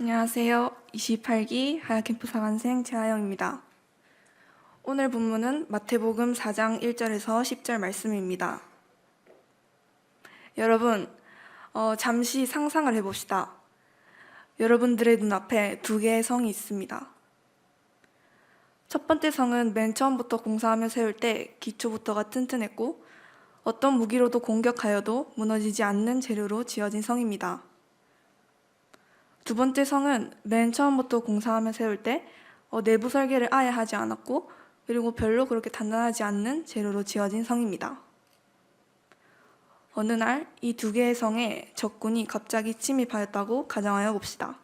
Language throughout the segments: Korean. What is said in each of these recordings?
안녕하세요. 28기 하야캠프 4관생 최하영입니다. 오늘 본문은 마태복음 4장 1절에서 10절 말씀입니다. 여러분, 어, 잠시 상상을 해봅시다. 여러분들의 눈앞에 두 개의 성이 있습니다. 첫 번째 성은 맨 처음부터 공사하며 세울 때 기초부터가 튼튼했고 어떤 무기로도 공격하여도 무너지지 않는 재료로 지어진 성입니다. 두 번째 성은 맨 처음부터 공사하며 세울 때 어, 내부 설계를 아예 하지 않았고 그리고 별로 그렇게 단단하지 않는 재료로 지어진 성입니다. 어느 날 이 두 개의 성에 적군이 갑자기 침입하였다고 가정하여 봅시다.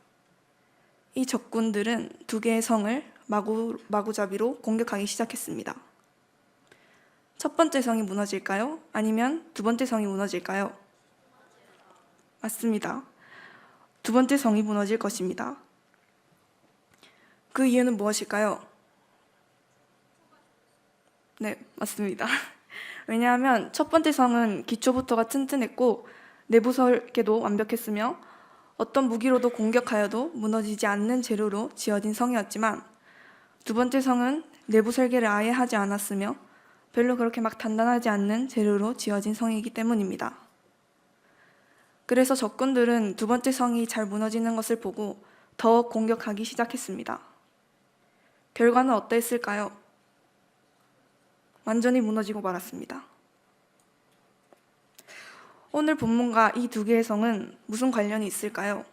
이 적군들은 두 개의 성을 마구, 마구잡이로 공격하기 시작했습니다. 첫 번째 성이 무너질까요? 아니면 두 번째 성이 무너질까요? 맞습니다. 두 번째 성이 무너질 것입니다. 그 이유는 무엇일까요? 네, 맞습니다. 왜냐하면 첫 번째 성은 기초부터가 튼튼했고 내부 설계도 완벽했으며 어떤 무기로도 공격하여도 무너지지 않는 재료로 지어진 성이었지만 두 번째 성은 내부 설계를 아예 하지 않았으며 별로 그렇게 막 단단하지 않는 재료로 지어진 성이기 때문입니다. 그래서 적군들은 두 번째 성이 잘 무너지는 것을 보고 더 공격하기 시작했습니다. 결과는 어떠했을까요? 완전히 무너지고 말았습니다. 오늘 본문과 이 두 개의 성은 무슨 관련이 있을까요?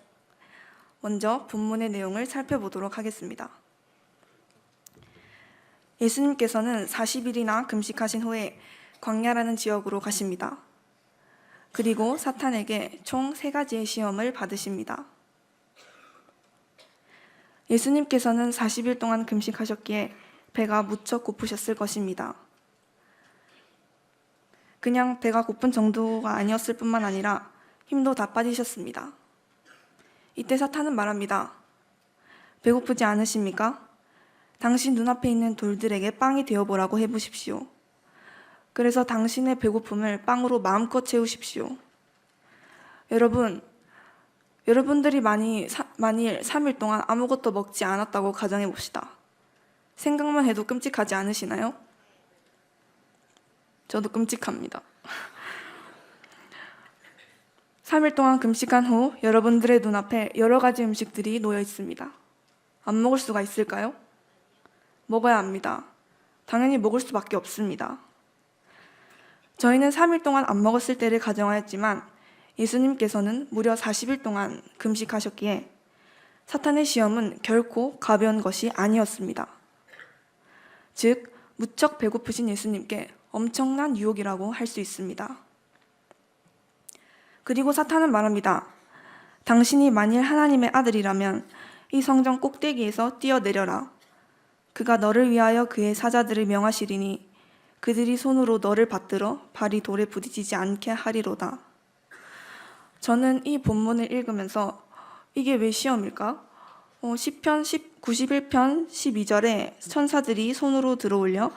먼저 본문의 내용을 살펴보도록 하겠습니다. 예수님께서는 40일이나 금식하신 후에 광야라는 지역으로 가십니다. 그리고 사탄에게 총 세 가지의 시험을 받으십니다. 예수님께서는 40일 동안 금식하셨기에 배가 무척 고프셨을 것입니다. 그냥 배가 고픈 정도가 아니었을 뿐만 아니라 힘도 다 빠지셨습니다. 이때 사탄은 말합니다. 배고프지 않으십니까? 당신 눈앞에 있는 돌들에게 빵이 되어보라고 해보십시오. 그래서 당신의 배고픔을 빵으로 마음껏 채우십시오. 여러분, 여러분들이 많이, 사, 만일 3일 동안 아무것도 먹지 않았다고 가정해 봅시다. 생각만 해도 끔찍하지 않으시나요? 저도 끔찍합니다. 3일 동안 금식한 후 여러분들의 눈앞에 여러 가지 음식들이 놓여 있습니다. 안 먹을 수가 있을까요? 먹어야 합니다. 당연히 먹을 수밖에 없습니다. 저희는 3일 동안 안 먹었을 때를 가정하였지만 예수님께서는 무려 40일 동안 금식하셨기에 사탄의 시험은 결코 가벼운 것이 아니었습니다. 즉, 무척 배고프신 예수님께 엄청난 유혹이라고 할 수 있습니다. 그리고 사탄은 말합니다. 당신이 만일 하나님의 아들이라면 이 성전 꼭대기에서 뛰어내려라. 그가 너를 위하여 그의 사자들을 명하시리니 그들이 손으로 너를 받들어 발이 돌에 부딪히지 않게 하리로다. 저는 이 본문을 읽으면서 이게 왜 시험일까? 어, 10편 10, 91편 12절에 천사들이 손으로 들어올려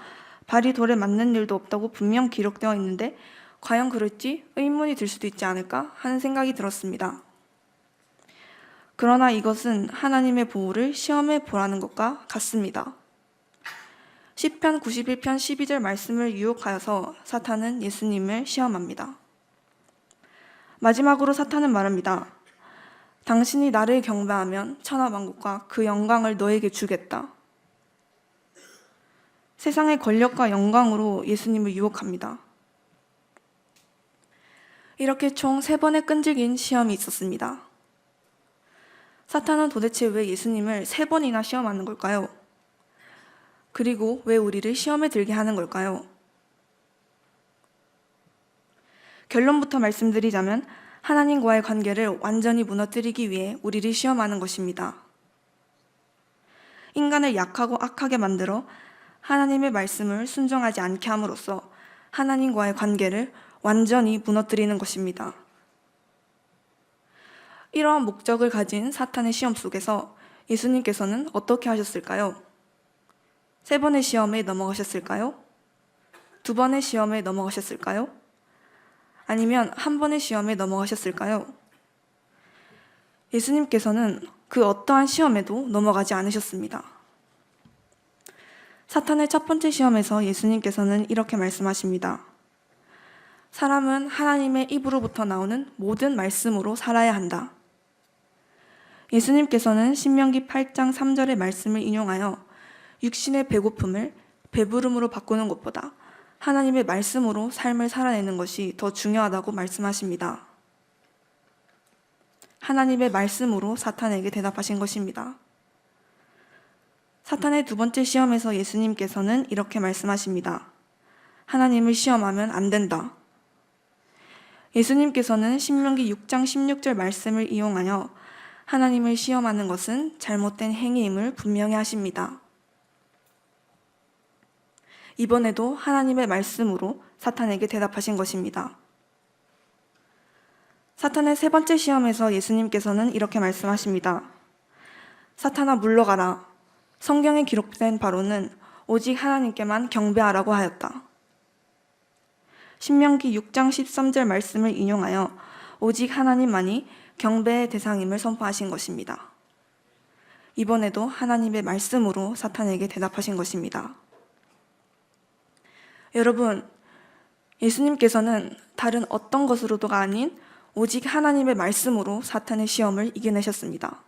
발이 돌에 맞는 일도 없다고 분명 기록되어 있는데 과연 그럴지 의문이 들 수도 있지 않을까 하는 생각이 들었습니다. 그러나 이것은 하나님의 보호를 시험해 보라는 것과 같습니다. 10편 91편 12절 말씀을 유혹하여서 사탄은 예수님을 시험합니다. 마지막으로 사탄은 말합니다. 당신이 나를 경배하면 천하만국과 그 영광을 너에게 주겠다. 세상의 권력과 영광으로 예수님을 유혹합니다. 이렇게 총 세 번의 끈질긴 시험이 있었습니다. 사탄은 도대체 왜 예수님을 세 번이나 시험하는 걸까요? 그리고 왜 우리를 시험에 들게 하는 걸까요? 결론부터 말씀드리자면 하나님과의 관계를 완전히 무너뜨리기 위해 우리를 시험하는 것입니다. 인간을 약하고 악하게 만들어 하나님의 말씀을 순종하지 않게 함으로써 하나님과의 관계를 완전히 무너뜨리는 것입니다. 이러한 목적을 가진 사탄의 시험 속에서 예수님께서는 어떻게 하셨을까요? 세 번의 시험에 넘어가셨을까요? 두 번의 시험에 넘어가셨을까요? 아니면 한 번의 시험에 넘어가셨을까요? 예수님께서는 그 어떠한 시험에도 넘어가지 않으셨습니다. 사탄의 첫 번째 시험에서 예수님께서는 이렇게 말씀하십니다. 사람은 하나님의 입으로부터 나오는 모든 말씀으로 살아야 한다. 예수님께서는 신명기 8장 3절의 말씀을 인용하여 육신의 배고픔을 배부름으로 바꾸는 것보다 하나님의 말씀으로 삶을 살아내는 것이 더 중요하다고 말씀하십니다. 하나님의 말씀으로 사탄에게 대답하신 것입니다. 사탄의 두 번째 시험에서 예수님께서는 이렇게 말씀하십니다. 하나님을 시험하면 안 된다. 예수님께서는 신명기 6장 16절 말씀을 이용하여 하나님을 시험하는 것은 잘못된 행위임을 분명히 하십니다. 이번에도 하나님의 말씀으로 사탄에게 대답하신 것입니다. 사탄의 세 번째 시험에서 예수님께서는 이렇게 말씀하십니다. 사탄아 물러가라. 성경에 기록된 바로는 오직 하나님께만 경배하라고 하였다. 신명기 6장 13절 말씀을 인용하여 오직 하나님만이 경배의 대상임을 선포하신 것입니다. 이번에도 하나님의 말씀으로 사탄에게 대답하신 것입니다. 여러분, 예수님께서는 다른 어떤 것으로도가 아닌 오직 하나님의 말씀으로 사탄의 시험을 이겨내셨습니다.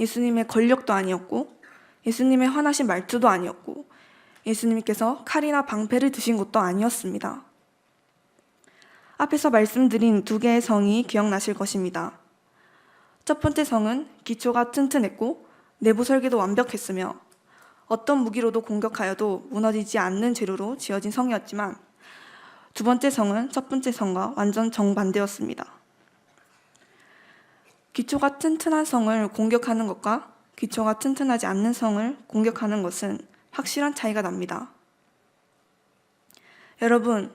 예수님의 권력도 아니었고, 예수님의 환하신 말투도 아니었고, 예수님께서 칼이나 방패를 드신 것도 아니었습니다. 앞에서 말씀드린 두 개의 성이 기억나실 것입니다. 첫 번째 성은 기초가 튼튼했고 내부 설계도 완벽했으며 어떤 무기로도 공격하여도 무너지지 않는 재료로 지어진 성이었지만 두 번째 성은 첫 번째 성과 완전 정반대였습니다. 기초가 튼튼한 성을 공격하는 것과 기초가 튼튼하지 않는 성을 공격하는 것은 확실한 차이가 납니다. 여러분,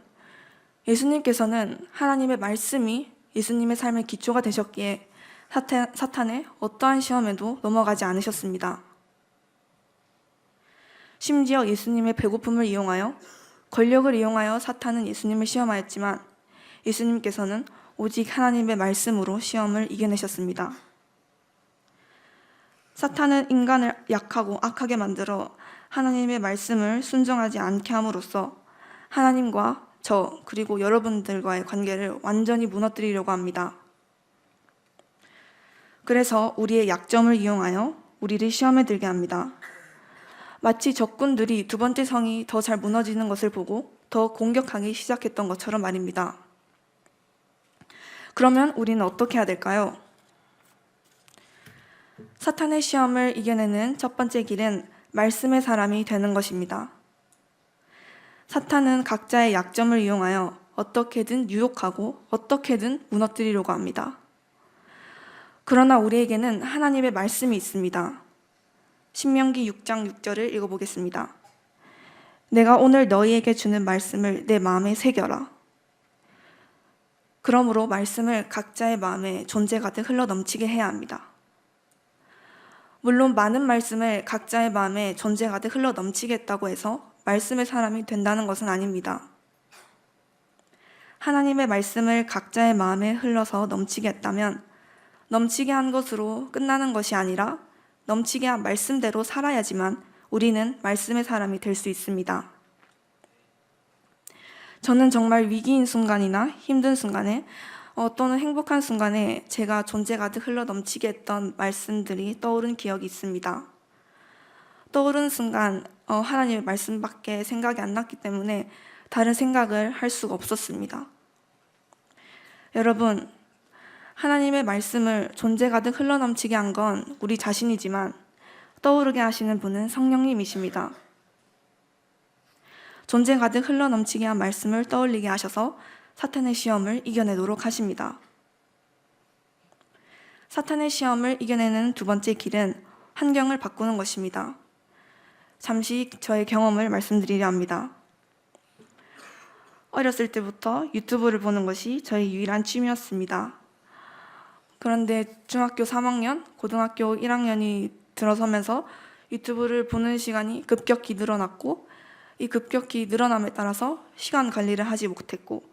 예수님께서는 하나님의 말씀이 예수님의 삶의 기초가 되셨기에 사탄, 사탄의 어떠한 시험에도 넘어가지 않으셨습니다. 심지어 예수님의 배고픔을 이용하여 권력을 이용하여 사탄은 예수님을 시험하였지만 예수님께서는 오직 하나님의 말씀으로 시험을 이겨내셨습니다. 사탄은 인간을 약하고 악하게 만들어 하나님의 말씀을 순종하지 않게 함으로써 하나님과 저 그리고 여러분들과의 관계를 완전히 무너뜨리려고 합니다. 그래서 우리의 약점을 이용하여 우리를 시험에 들게 합니다. 마치 적군들이 두 번째 성이 더 잘 무너지는 것을 보고 더 공격하기 시작했던 것처럼 말입니다. 그러면 우리는 어떻게 해야 될까요? 사탄의 시험을 이겨내는 첫 번째 길은 말씀의 사람이 되는 것입니다. 사탄은 각자의 약점을 이용하여 어떻게든 유혹하고 어떻게든 무너뜨리려고 합니다. 그러나 우리에게는 하나님의 말씀이 있습니다. 신명기 6장 6절을 읽어보겠습니다. 내가 오늘 너희에게 주는 말씀을 내 마음에 새겨라. 그러므로 말씀을 각자의 마음에 존재 가득 흘러 넘치게 해야 합니다. 물론 많은 말씀을 각자의 마음에 존재 가득 흘러 넘치게 했다고 해서 말씀의 사람이 된다는 것은 아닙니다. 하나님의 말씀을 각자의 마음에 흘러서 넘치게 했다면 넘치게 한 것으로 끝나는 것이 아니라 넘치게 한 말씀대로 살아야지만 우리는 말씀의 사람이 될 수 있습니다. 저는 정말 위기인 순간이나 힘든 순간에 어, 또는 행복한 순간에 제가 존재 가득 흘러 넘치게 했던 말씀들이 떠오른 기억이 있습니다. 떠오른 순간 어, 하나님의 말씀밖에 생각이 안 났기 때문에 다른 생각을 할 수가 없었습니다. 여러분, 하나님의 말씀을 존재 가득 흘러넘치게 한 건 우리 자신이지만 떠오르게 하시는 분은 성령님이십니다. 존재 가득 흘러넘치게 한 말씀을 떠올리게 하셔서 사탄의 시험을 이겨내도록 하십니다. 사탄의 시험을 이겨내는 두 번째 길은 환경을 바꾸는 것입니다. 잠시 저의 경험을 말씀드리려 합니다. 어렸을 때부터 유튜브를 보는 것이 저의 유일한 취미였습니다. 그런데 중학교 3학년, 고등학교 1학년이 들어서면서 유튜브를 보는 시간이 급격히 늘어났고 이 급격히 늘어남에 따라서 시간 관리를 하지 못했고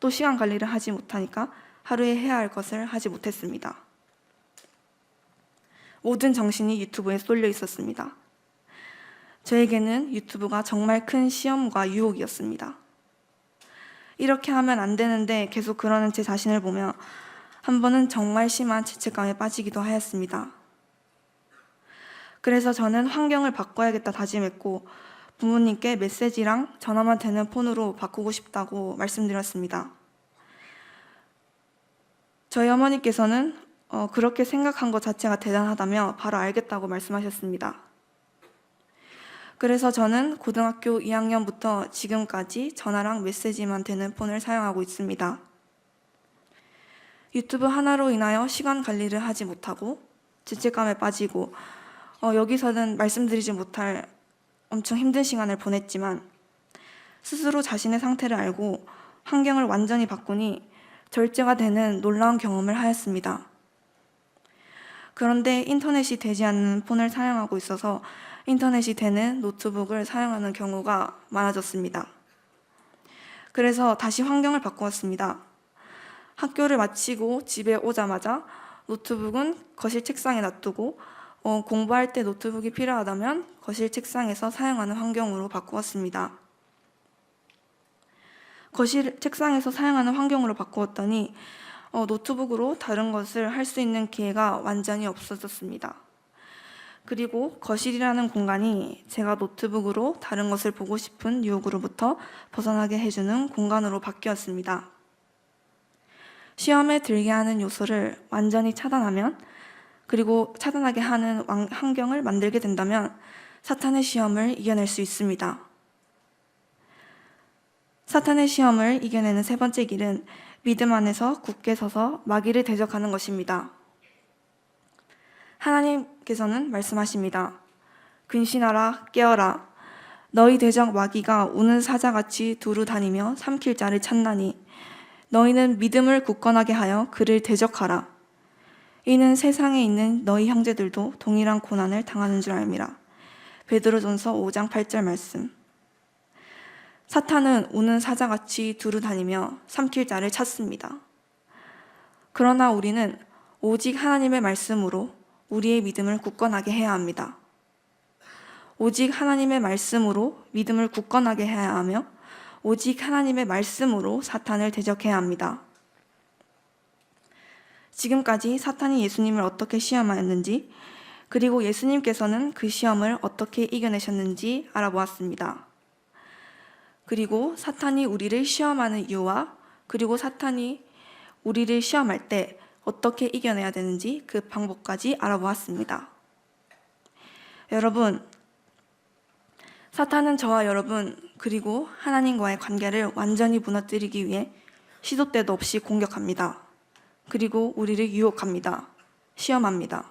또 시간 관리를 하지 못하니까 하루에 해야 할 것을 하지 못했습니다. 모든 정신이 유튜브에 쏠려 있었습니다. 저에게는 유튜브가 정말 큰 시험과 유혹이었습니다. 이렇게 하면 안 되는데 계속 그러는 제 자신을 보며 한 번은 정말 심한 죄책감에 빠지기도 하였습니다. 그래서 저는 환경을 바꿔야겠다 다짐했고 부모님께 메시지랑 전화만 되는 폰으로 바꾸고 싶다고 말씀드렸습니다. 저희 어머니께서는 어, 그렇게 생각한 것 자체가 대단하다며 바로 알겠다고 말씀하셨습니다. 그래서 저는 고등학교 2학년부터 지금까지 전화랑 메시지만 되는 폰을 사용하고 있습니다. 유튜브 하나로 인하여 시간 관리를 하지 못하고 죄책감에 빠지고 어, 여기서는 말씀드리지 못할 엄청 힘든 시간을 보냈지만 스스로 자신의 상태를 알고 환경을 완전히 바꾸니 절제가 되는 놀라운 경험을 하였습니다. 그런데 인터넷이 되지 않는 폰을 사용하고 있어서 인터넷이 되는 노트북을 사용하는 경우가 많아졌습니다. 그래서 다시 환경을 바꾸었습니다. 학교를 마치고 집에 오자마자 노트북은 거실 책상에 놔두고 어, 공부할 때 노트북이 필요하다면 거실 책상에서 사용하는 환경으로 바꾸었습니다. 거실 책상에서 사용하는 환경으로 바꾸었더니 어, 노트북으로 다른 것을 할 수 있는 기회가 완전히 없어졌습니다. 그리고 거실이라는 공간이 제가 노트북으로 다른 것을 보고 싶은 유혹으로부터 벗어나게 해주는 공간으로 바뀌었습니다. 시험에 들게 하는 요소를 완전히 차단하면 그리고 차단하게 하는 왕- 환경을 만들게 된다면 사탄의 시험을 이겨낼 수 있습니다. 사탄의 시험을 이겨내는 세 번째 길은 믿음 안에서 굳게 서서 마귀를 대적하는 것입니다. 하나님께서는 말씀하십니다. 근신하라, 깨어라. 너희 대적 마귀가 우는 사자같이 두루 다니며 삼킬 자를 찾나니 너희는 믿음을 굳건하게 하여 그를 대적하라. 이는 세상에 있는 너희 형제들도 동일한 고난을 당하는 줄 알미라. 베드로전서 5장 8절 말씀. 사탄은 우는 사자같이 두루 다니며 삼킬 자를 찾습니다. 그러나 우리는 오직 하나님의 말씀으로 우리의 믿음을 굳건하게 해야 합니다. 오직 하나님의 말씀으로 믿음을 굳건하게 해야 하며 오직 하나님의 말씀으로 사탄을 대적해야 합니다. 지금까지 사탄이 예수님을 어떻게 시험하였는지 그리고 예수님께서는 그 시험을 어떻게 이겨내셨는지 알아보았습니다. 그리고 사탄이 우리를 시험하는 이유와 그리고 사탄이 우리를 시험할 때 어떻게 이겨내야 되는지 그 방법까지 알아보았습니다. 여러분, 사탄은 저와 여러분 그리고 하나님과의 관계를 완전히 무너뜨리기 위해 시도 때도 없이 공격합니다. 그리고 우리를 유혹합니다. 시험합니다.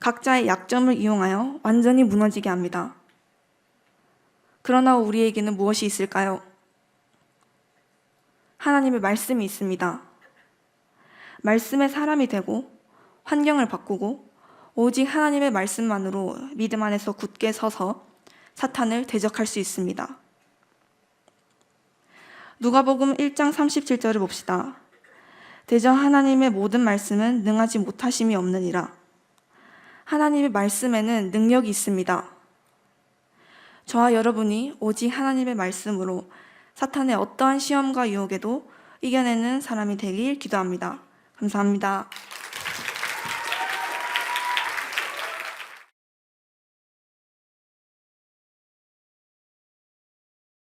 각자의 약점을 이용하여 완전히 무너지게 합니다. 그러나 우리에게는 무엇이 있을까요? 하나님의 말씀이 있습니다. 말씀의 사람이 되고 환경을 바꾸고 오직 하나님의 말씀만으로 믿음 안에서 굳게 서서 사탄을 대적할 수 있습니다. 누가복음 1장 37절을 봅시다. 대저 하나님의 모든 말씀은 능하지 못하심이 없느니라. 하나님의 말씀에는 능력이 있습니다. 저와 여러분이 오직 하나님의 말씀으로 사탄의 어떠한 시험과 유혹에도 이겨내는 사람이 되길 기도합니다. 감사합니다.